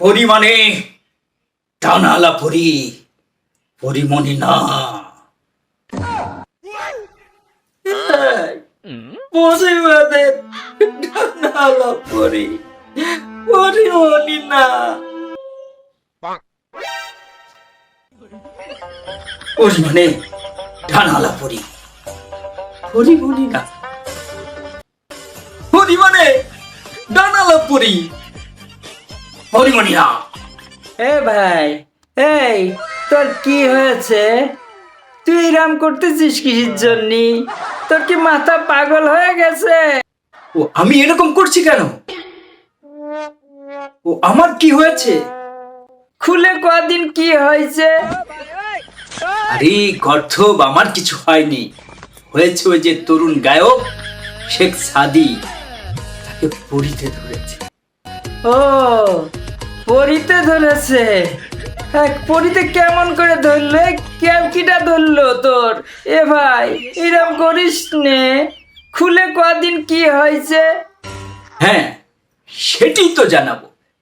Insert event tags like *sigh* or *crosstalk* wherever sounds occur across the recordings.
পরিমাণে টানালা পরি পরিমণি না। মুসিবতের টানালা পরি পরিমণি না। পরিমণি না। পরিমাণে ডানালা পরি পরিমণি না এ ভাই এই তোর কি হয়েছে? তুই এরাম করতেছিস কিসের জন্য? তোর কি মাথা পাগল হয়ে গেছে? ও আমি এরকম করছি কেন? ও আমার কি হয়েছে? খুলে কদিন কি হয়েছে? আরে গর্ধব আমার কিছু হয়নি। হয়েছে ওই যে তরুণ গায়ক শেখ সাদি। তাকে পরিতে ধরেছে। ও পরিতে ধরেছে? এক পরিতে কেমন করে ধরলো? কেমকিটা ধরলো তোর? এ ভাই এরম করিস নে। খুলে কদিন কি হয়েছে? হ্যাঁ সেটি তো জানাব।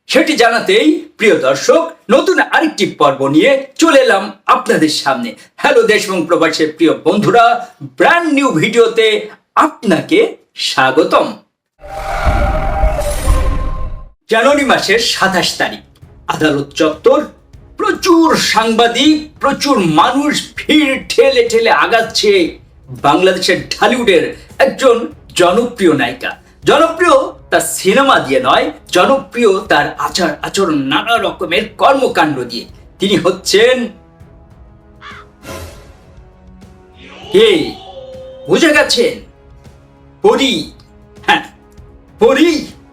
সেটি জানাতেই প্রিয় দর্শক নতুন আরেকটি পর্ব নিয়ে চলে এলাম আপনাদের সামনে। হ্যালো দেশ এবং প্রবাসের প্রিয় বন্ধুরা ব্র্যান্ড নিউ ভিডিওতে আপনাকে স্বাগতম। জানুয়ারি মাসের সাতাশ তারিখ। আদালত চত্বর, প্রচুর সাংবাদিক, প্রচুর মানুষ ভিড় ঠেলে ঠেলে আগাচ্ছে বাংলাদেশের ঢালিউডের একজন জনপ্রিয় নায়িকা। জনপ্রিয় তার সিনেমা দিয়ে নয়, জনপ্রিয় তার আচার আচরণ নানা রকমের কর্মকাণ্ড দিয়ে। তিনি হচ্ছেন কে? বুঝে গেছেন? পরি। হ্যাঁ পরি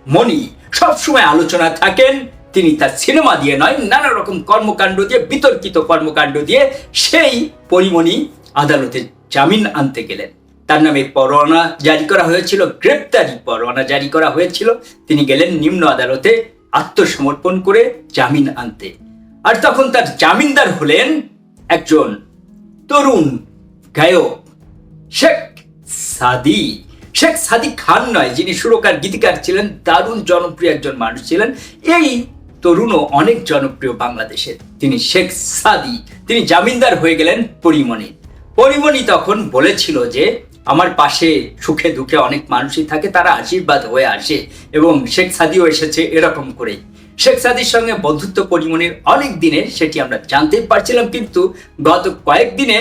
মণি। সবসময় আলোচনা থাকেন। তিনি তার সিনেমা দিয়ে নয়, নানা রকম কর্মকাণ্ড দিয়ে, বিতর্কিত কর্মকাণ্ড দিয়ে সেই পরিমণি আদালতে জামিন আনতে গেলেন। তার নামে পরোয়ানা জারি করা হয়েছিল, গ্রেপ্তারি পরোয়ানা জারি করা হয়েছিল। তিনি গেলেন নিম্ন আদালতে আত্মসমর্পণ করে জামিন আনতে। আর তখন তার জামিনদার হলেন একজন তরুণ গায়ক, শেখ সাদি শেখ সাদি খান নয়, যিনি সুরকার, গীতিকার ছিলেন, দারুণ জনপ্রিয় একজন মানুষ ছিলেন। এই তরুণও অনেক জনপ্রিয় বাংলাদেশের। তিনি শেখ সাদি, তিনি জামিনদার হয়ে গেলেন পরিমণি। পরিমণি তখন বলেছিল যে, আমার পাশে সুখে দুঃখে অনেক মানুষই থাকে, তারা আশীর্বাদ হয়ে আসে এবং শেখ সাদিও এসেছে এরকম করে শেখ সাদির সঙ্গে বন্ধুত্ব পরিমণির অনেক দিনের, সেটি আমরা জানতেই পারছিলাম, কিন্তু গত কয়েকদিনে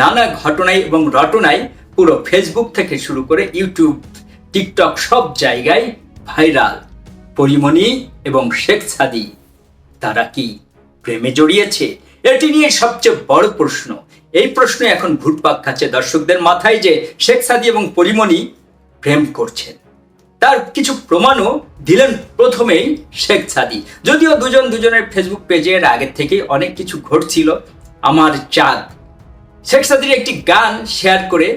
নানা ঘটনায় এবং রটনায় পুরো ফেসবুক থেকে শুরু করে ইউটিউব টিকটক সব জায়গায় ভাইরাল পরিমণি এবং শেখ সাদি, তারা কি প্রেমে জড়িয়েছে? এটি নিয়ে সবচেয়ে বড় প্রশ্ন। এই প্রশ্ন এখন ঘুরপাক খাচ্ছে দর্শকদের মাথায় যে শেখ সাদি এবং পরিমণি প্রেম করছেন। তার কিছু প্রমাণও দিলেন প্রথমেই শেখ সাদি। যদিও দুজন দুজনের ফেসবুক পেজের আগের থেকে অনেক কিছু ঘটছিল। আমার চাঁদ। শেখ সাদির একটি গান শেয়ার করে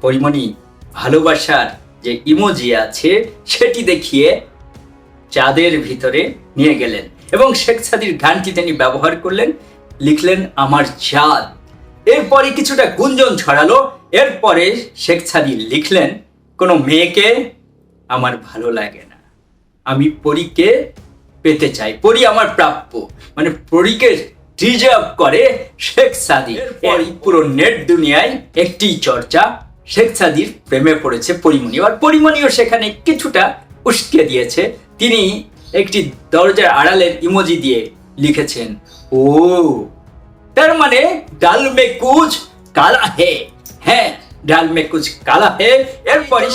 পরিমণি ভালোবাসার যে ইমোজি আছে সেটি দেখিয়ে চাঁদের ভিতরে নিয়ে গেলেন এবং শেখ সাদির গানটি তিনি ব্যবহার করলেন লিখলেন আমার চাঁদ। এরপরে কিছুটা গুঞ্জন ছড়ালো এরপরে শেখ সাদি লিখলেন কোনো মেয়েকে আমার ভালো লাগে না। আমি পরীকে পেতে চাই পরী আমার প্রাপ্য। মানে পরীকে রিজার্ভ করে শেখ সাদি। পুরো নেট দুনিয়ায় একটি চর্চা শেখ সাদির প্রেমে পড়েছে পরিমণি। আর পরিমণিও সেখানে কিছুটা উস্কে দিয়েছে। তিনি একটি দরজার আড়ালের ইমোজি দিয়ে লিখেছেন ও তার মানে ডাল মে কুচ কালা হে। হ্যাঁ ডাল মে কুচ কালা হে। এরপরে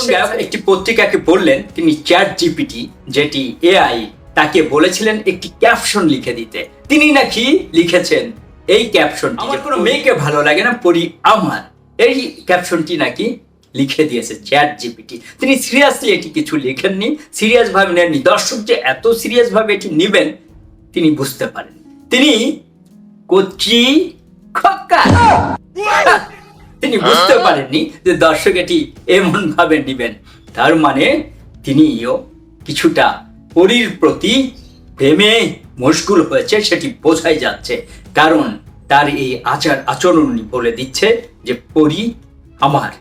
একটি পত্রিকাকে বললেন তিনি চ্যাট জিপিটি যেটি এআই তাকে বলেছিলেন একটি ক্যাপশন লিখে দিতে। তিনি নাকি লিখেছেন এই ক্যাপশন আমার কোনো মেয়েকে ভালো লাগে না পরি আমার। এই ক্যাপশনটি নাকি লিখে দিয়েছে চ্যাট জিপিটি তিনি সিরিয়াসলি এটি কিছু লিখেননি। সিরিয়াস ভাবে নেননি দর্শক যে এত সিরিয়াস ভাবে এটি নেবেন তিনি বুঝতে পারেন। তিনি কচি খক্কা তিনি বুঝতে পারেননি যে দর্শক এটি এমন ভাবে নিবেন। তার মানে তিনিও কিছুটা পরীর প্রতি প্রেমে মশগুল হয়েছে সেটি বোঝাই যাচ্ছে। কারণ তার এই আচার আচরণই বলে দিচ্ছে যে পরি আমার।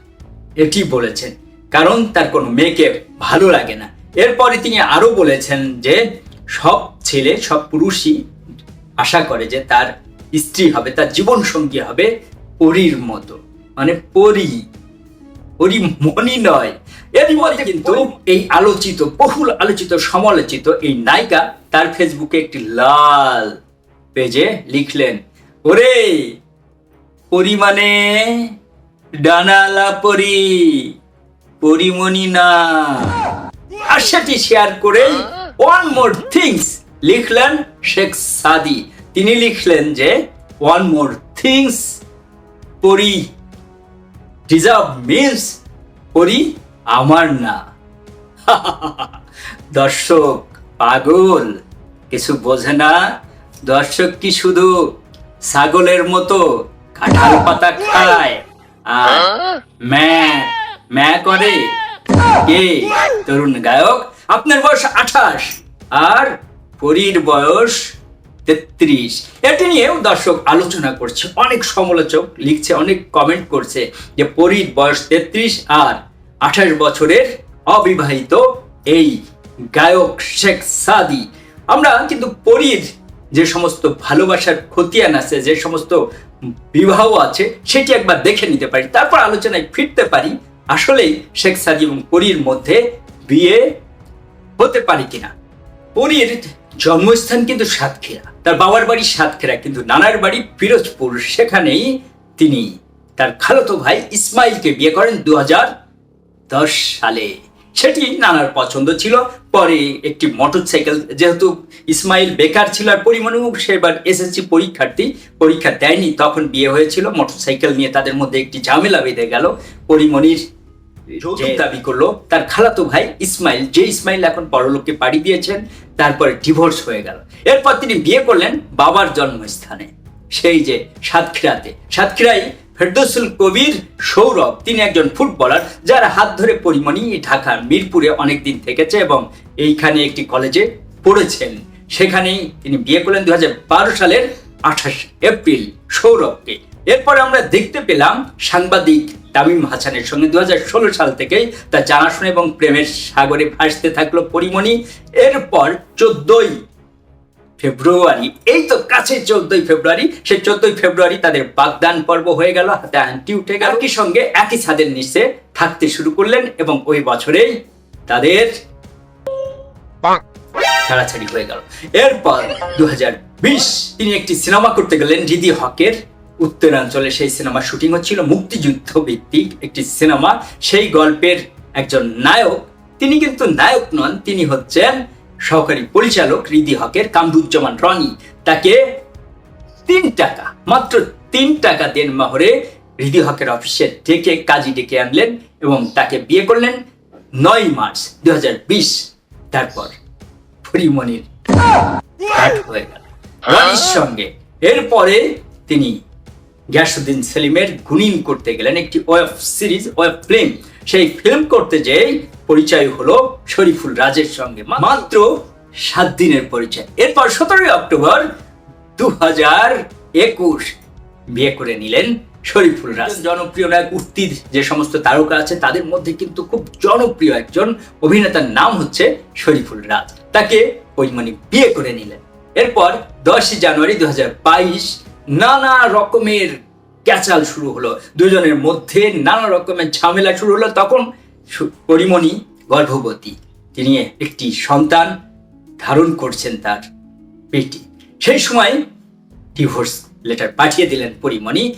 এটি বলেছেন। কারণ তার কোনো মেয়েকে ভালো লাগে না। এরপরে তিনি আরও বলেছেন যে সব ছেলে সব পুরুষই আশা করে যে তার স্ত্রী হবে তার জীবন সঙ্গী হবে পরীর মতো। মানে পরী পরী মনি নয়। এরই মধ্যে কিন্তু এই আলোচিত বহুল আলোচিত সমালোচিত এই নায়িকা তার ফেসবুকে একটি লাল পেজে লিখলেন ওরে, পরিমাণে ডানালা পরি, পরিমণি না। আর সেটি শেয়ার করে ওয়ান মোর থিংস লিখলেন শেখ সাদি। তিনি লিখলেন যে one more things Pori deserve means Pori আমার না। *laughs* দর্শক পাগল, কিছু বোঝে না। দর্শক কি শুধু ছাগলের মতো কাঁঠাল পাতা খায়। আর ম্যা ম্যা করে কে? তরুণ গায়ক আপনার বয়স আঠাশ আর পরীর বয়স তেত্রিশ। এটি নিয়েও দর্শক আলোচনা করছে অনেক সমালোচক লিখছে অনেক কমেন্ট করছে যে পরীর বয়স তেত্রিশ আর আঠাশ বছরের অবিবাহিত এই গায়ক শেখ সাদি। আমরা কিন্তু পরীর যে সমস্ত ভালোবাসার খতিয়ান আছে, যে সমস্ত বিবাহ আছে, সেটি একবার দেখে নিতে পারি। তারপর আলোচনায় ফিরতে পারি, আসলেই শেখ সাদি এবং পরীর মধ্যে বিয়ে হতে পারে কিনা। পরীর জন্মস্থান কিন্তু সাতক্ষীরা, তার বাবার বাড়ি সাতক্ষীরা, কিন্তু নানার বাড়ি পিরোজপুর। সেখানেই তিনি তার খালতো ভাই ইসমাইলকে বিয়ে করেন দু সালে। সেটি নানার পছন্দ ছিল। পরে একটি মোটরসাইকেল যেহেতু ইসমাইল বেকার ছিল আর পরিমাণু সেবার এসএসসি পরীক্ষার্থী পরীক্ষা দেয়নি তখন বিয়ে হয়েছিল। মোটরসাইকেল নিয়ে তাদের মধ্যে একটি ঝামেলা বেঁধে গেল। পরিমণির দাবি করল তার খালাতো ভাই ইসমাইল যে ইসমাইল এখন পরলোককে পাড়ি দিয়েছেন তারপরে ডিভোর্স হয়ে গেল। এরপর তিনি বিয়ে করলেন বাবার জন্মস্থানে সেই যে সাতক্ষীরাতে। সাতক্ষীরাই ফেরদৌসুল কবির সৌরভ, তিনি একজন ফুটবলার যার হাত ধরে পরিমণি ঢাকার মিরপুরে অনেকদিন থেকেছে এবং এইখানে একটি কলেজে পড়েছেন। সেখানেই তিনি বিয়ে করলেন দু হাজার বারো সালের আঠাশ এপ্রিল সৌরভকে। এরপরে আমরা দেখতে পেলাম সাংবাদিক তামিম হাসানের সঙ্গে দু হাজার ষোলো সাল থেকেই তার জানাশোনা এবং প্রেমের সাগরে ভাসতে থাকল পরিমণি। এরপর চোদ্দই ফেব্রুয়ারি। এই তো কাছে চোদ্দই ফেব্রুয়ারি। সেই চোদ্দই ফেব্রুয়ারি তাদের বাগদান পর্ব হয়ে গেল হাতে আংটি উঠে গেল। একই সঙ্গে একই ছাদের নিচে থাকতে শুরু করলেন এবং ওই বছরেই তাদের ছাড়াছাড়ি হয়ে গেল। এরপর দু বিশ তিনি একটি সিনেমা করতে গেলেন রিদি হকের উত্তরাঞ্চলে। সেই সিনেমা শুটিং হচ্ছিল মুক্তিযুদ্ধ ভিত্তিক একটি সিনেমা। সেই গল্পের একজন নায়ক তিনি কিন্তু নায়ক নন তিনি হচ্ছেন সহকারী পরিচালক রিদি হকের কামরুজ্জামান রনি। তাকে তিন টাকা, মাত্র তিন টাকা দেন মহরে রিদি হকের অফিসে ডেকে, কাজী ডেকে আনলেন এবং তাকে বিয়ে করলেন নয় মার্চ দুই হাজার বিশ। তারপর পরিমণির কাট হয়ে গেল। রনির সঙ্গে। এরপরে তিনি গ্যাসুদ্দিন সেলিমের গুনিন করতে গেলেন একটি ওয়েব সিরিজ, ওয়েব ফিল্ম। সেই ফিল্ম করতে যেই পরিচয় হলো শরীফুল রাজের সঙ্গে মাত্র সাত দিনের পরিচয়। এরপর সতেরোই অক্টোবর দু হাজার একুশ বিয়ে করে নিলেন শরীফুল রাজ। জনপ্রিয় নায়ক উত্তির যে সমস্ত তারকা আছে তাদের মধ্যে কিন্তু খুব জনপ্রিয় একজন অভিনেতার নাম হচ্ছে শরীফুল রাজ। তাকে পরিমাণে বিয়ে করে নিলেন। এরপর দশই জানুয়ারি দু হাজার বাইশ নানা রকমের ক্যাচাল শুরু হলো। দুজনের মধ্যে নানা রকমের ঝামেলা শুরু হলো। তখন পরিমণি গর্ভবতী। তিনি একটি সন্তান ধারণ করছেন তার পেটে। সেই সময় ডিভোর্স লেটার পাঠিয়ে দিলেন পরিমণি।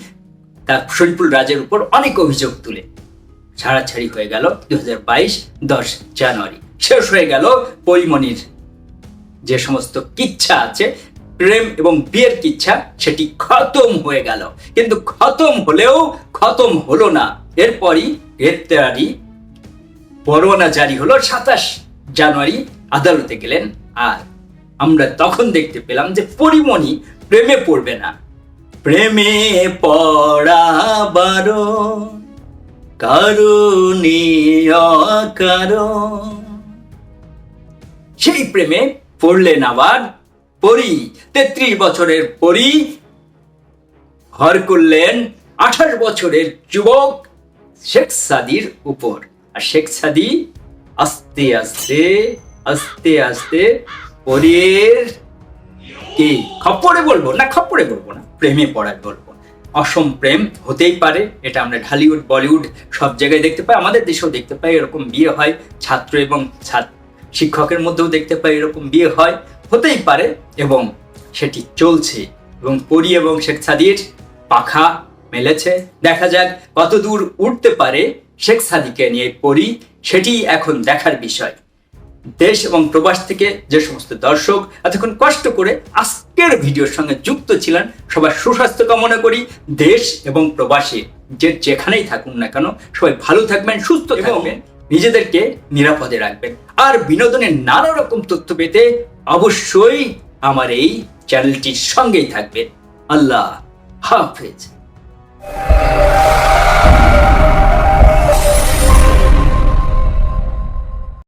তার শরীফুল রাজের উপর অনেক অভিযোগ তুলে। ছাড়াছাড়ি হয়ে গেল দু হাজার বাইশ, দশ জানুয়ারি। শেষ হয়ে গেল পরিমণির যে সমস্ত কিচ্ছা আছে, প্রেম এবং বিয়ের কিচ্ছা, সেটি খতম হয়ে গেল। কিন্তু খতম হলেও খতম হলো না। এরপরই গ্রেপ্তারি পরোয়ানা জারি হলো সাতাশ জানুয়ারি, আদালতে গেলেন। আর আমরা তখন দেখতে পেলাম যে পরিমণি প্রেমে পড়বে না। প্রেমে পড়া বারণ কারণে। সেই প্রেমে পড়লেন আবার পরি, তেত্রিশ বছরের পরি। ঘর করলেন আঠাশ বছরের যুবক শেখ সাদির উপর। আর শেখ সাদি আস্তে আস্তে আস্তে আস্তে পরীর কি? খপ্পরে বলব না, খপ্পরে বলব না, প্রেমে পড়ায় বলব অসম প্রেম হতেই পারে, এটা আমরা ঢালিউড, বলিউড সব জায়গায় দেখতে পাই, আমাদের দেশেও দেখতে পাই, এরকম বিয়ে হয়, ছাত্র এবং শিক্ষকের মধ্যেও দেখতে পাই এরকম বিয়ে হয়, হতেই পারে এবং সেটি চলছে এবং পরি এবং শেখ সাদির পাখা মেলেছে। দেখা যাক কত দূর উঠতে পারে শেখ সাদিকে নিয়ে পড়ি সেটি এখন দেখার বিষয়। দেশ এবং প্রবাস থেকে যে সমস্ত দর্শক এতক্ষণ কষ্ট করে আজকের ভিডিওর সঙ্গে যুক্ত ছিলেন সবার সুস্বাস্থ্য কামনা করি দেশ এবং প্রবাসে যে যেখানেই থাকুন না কেন সবাই ভালো থাকবেন সুস্থ থাকবেন নিজেদেরকে নিরাপদে রাখবেন। আর বিনোদনের নানা রকম তথ্য পেতে অবশ্যই আমার এই চ্যানেলটির সঙ্গেই থাকবেন। আল্লাহ হাফেজ।